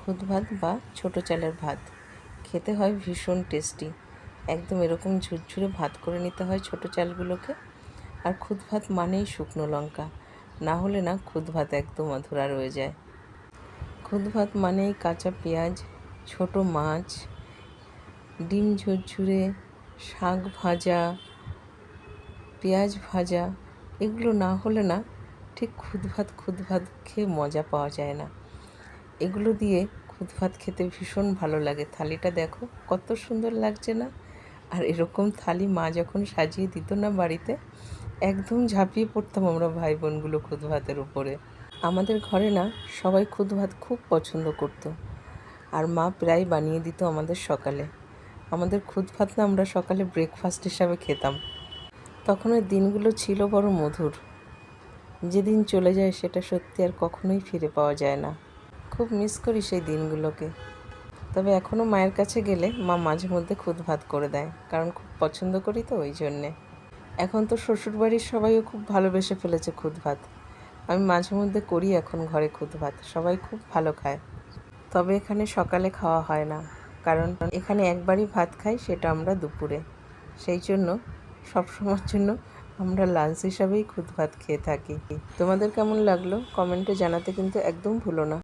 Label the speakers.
Speaker 1: খুদ ভাত বা ছোটো চালের ভাত। খেতে হয় ভীষণ টেস্টি। একদম এরকম ঝুরঝুরে ভাত করে নিতে হয় ছোটো চালগুলোকে। আর খুদ ভাত মানেই শুকনো লঙ্কা। না হলে না খুদ ভাত একদম অধুরা রয়ে যায়। খুদ ভাত মানেই কাঁচা পেঁয়াজ, ছোট মাছ, ডিম ঝুরঝুরে, শাক ভাজা, পেঁয়াজ ভাজা। এগুলো না হলে না ঠিক খুদ ভাত খুদ ভাত খেয়ে মজা পাওয়া যায় না। এগুলো দিয়ে খুদ ভাত খেতে ভীষণ ভালো লাগে। থালিটা দেখো, কত সুন্দর লাগছে না? আর এরকম থালি মা যখন সাজিয়ে দিত না বাড়িতে, একদম ঝাঁপিয়ে পড়তাম আমরা ভাই বোনগুলো খুদ ভাতের উপরে। আমাদের ঘরে না, সবাই খুদ ভাত খুব পছন্দ করতো। আর মা প্রায় বানিয়ে দিত আমাদের সকালে। আমাদের খুদ ভাত না আমরা সকালে ব্রেকফাস্ট হিসাবে খেতাম। তখন ওই দিনগুলো ছিল বড় মধুর। যেদিন চলে যায় সেটা সত্যি আর কখনোই ফিরে পাওয়া যায় না। খুব মিস করি সেই দিনগুলোকে। তবে এখনও মায়ের কাছে গেলে মা মাঝে মধ্যে খুদ ভাত করে দেয়, কারণ খুব পছন্দ করি তো ওই জন্যে। এখন তো শ্বশুরবাড়ির সবাইও খুব ভালোবেসে ফেলেছে খুদ ভাত। আমি মাঝে মধ্যে করি এখন ঘরে খুদ ভাত, সবাই খুব ভালো খায়। তবে এখানে সকালে খাওয়া হয় না, কারণ এখানে একবারই ভাত খাই, সেটা আমরা দুপুরে। সেই জন্য সবসময়ের জন্য আমরা লাঞ্চ হিসাবেই খুদ ভাত খেয়ে থাকি। তোমাদের কেমন লাগল? কমেন্টে জানাতে কিন্তু একদম ভুলো না।